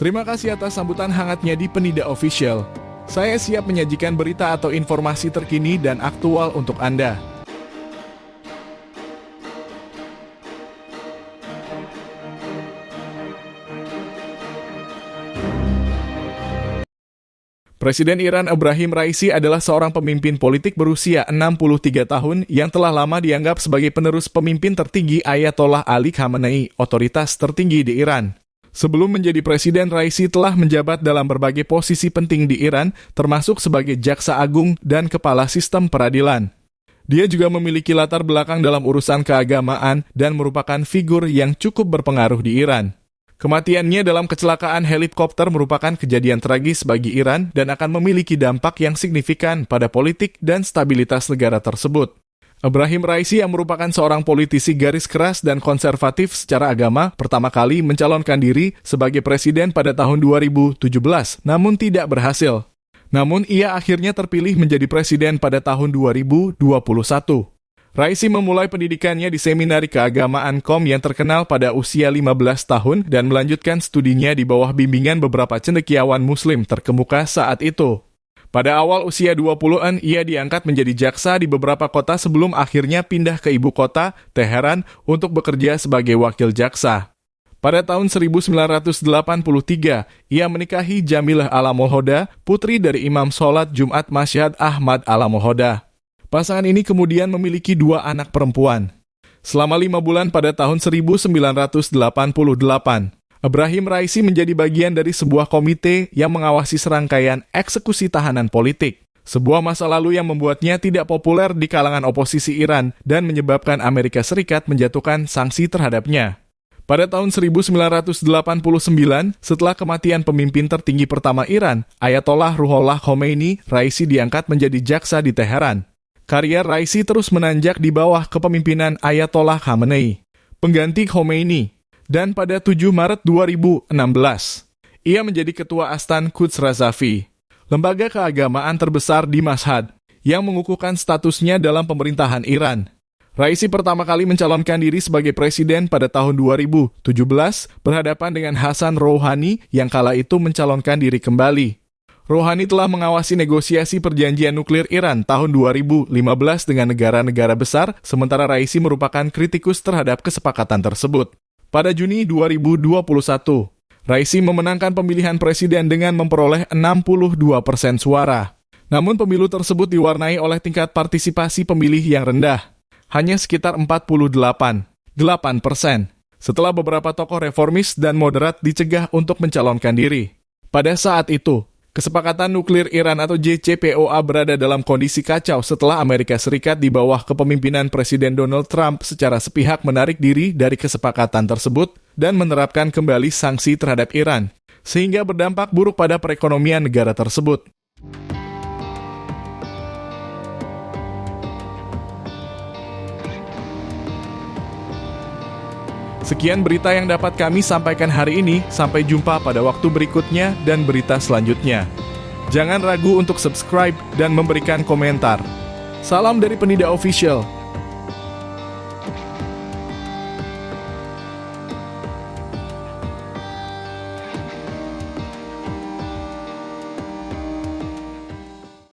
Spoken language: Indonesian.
Terima kasih atas sambutan hangatnya di Penida Official. Saya siap menyajikan berita atau informasi terkini dan aktual untuk Anda. Presiden Iran Ibrahim Raisi adalah seorang pemimpin politik berusia 63 tahun yang telah lama dianggap sebagai penerus pemimpin tertinggi Ayatollah Ali Khamenei, otoritas tertinggi di Iran. Sebelum menjadi presiden, Raisi telah menjabat dalam berbagai posisi penting di Iran, termasuk sebagai jaksa agung dan kepala sistem peradilan. Dia juga memiliki latar belakang dalam urusan keagamaan dan merupakan figur yang cukup berpengaruh di Iran. Kematiannya dalam kecelakaan helikopter merupakan kejadian tragis bagi Iran dan akan memiliki dampak yang signifikan pada politik dan stabilitas negara tersebut. Ibrahim Raisi yang merupakan seorang politisi garis keras dan konservatif secara agama pertama kali mencalonkan diri sebagai presiden pada tahun 2017, namun tidak berhasil. Namun ia akhirnya terpilih menjadi presiden pada tahun 2021. Raisi memulai pendidikannya di seminari keagamaan KOM yang terkenal pada usia 15 tahun dan melanjutkan studinya di bawah bimbingan beberapa cendekiawan muslim terkemuka saat itu. Pada awal usia 20-an, ia diangkat menjadi jaksa di beberapa kota sebelum akhirnya pindah ke ibu kota, Teheran, untuk bekerja sebagai wakil jaksa. Pada tahun 1983, ia menikahi Jamilah Alamulhoda, putri dari Imam Sholat Jumat Masyad Ahmad Alamulhoda. Pasangan ini kemudian memiliki dua anak perempuan. Selama lima bulan pada tahun 1988, Ibrahim Raisi menjadi bagian dari sebuah komite yang mengawasi serangkaian eksekusi tahanan politik. Sebuah masa lalu yang membuatnya tidak populer di kalangan oposisi Iran dan menyebabkan Amerika Serikat menjatuhkan sanksi terhadapnya. Pada tahun 1989, setelah kematian pemimpin tertinggi pertama Iran, Ayatollah Ruhollah Khomeini, Raisi diangkat menjadi jaksa di Teheran. Karier Raisi terus menanjak di bawah kepemimpinan Ayatollah Khamenei, pengganti Khomeini, dan pada 7 Maret 2016, ia menjadi ketua Astan Quds Razavi, lembaga keagamaan terbesar di Mashhad, yang mengukuhkan statusnya dalam pemerintahan Iran. Raisi pertama kali mencalonkan diri sebagai presiden pada tahun 2017 berhadapan dengan Hasan Rouhani yang kala itu mencalonkan diri kembali. Rohani telah mengawasi negosiasi perjanjian nuklir Iran tahun 2015 dengan negara-negara besar, sementara Raisi merupakan kritikus terhadap kesepakatan tersebut. Pada Juni 2021, Raisi memenangkan pemilihan presiden dengan memperoleh 62 persen suara. Namun pemilu tersebut diwarnai oleh tingkat partisipasi pemilih yang rendah, hanya sekitar 48, 8 persen, setelah beberapa tokoh reformis dan moderat dicegah untuk mencalonkan diri. Pada saat itu, Kesepakatan nuklir Iran atau JCPOA berada dalam kondisi kacau setelah Amerika Serikat di bawah kepemimpinan Presiden Donald Trump secara sepihak menarik diri dari kesepakatan tersebut dan menerapkan kembali sanksi terhadap Iran, sehingga berdampak buruk pada perekonomian negara tersebut. Sekian berita yang dapat kami sampaikan hari ini. Sampai jumpa pada waktu berikutnya dan berita selanjutnya. Jangan ragu untuk subscribe dan memberikan komentar. Salam dari Penida Official.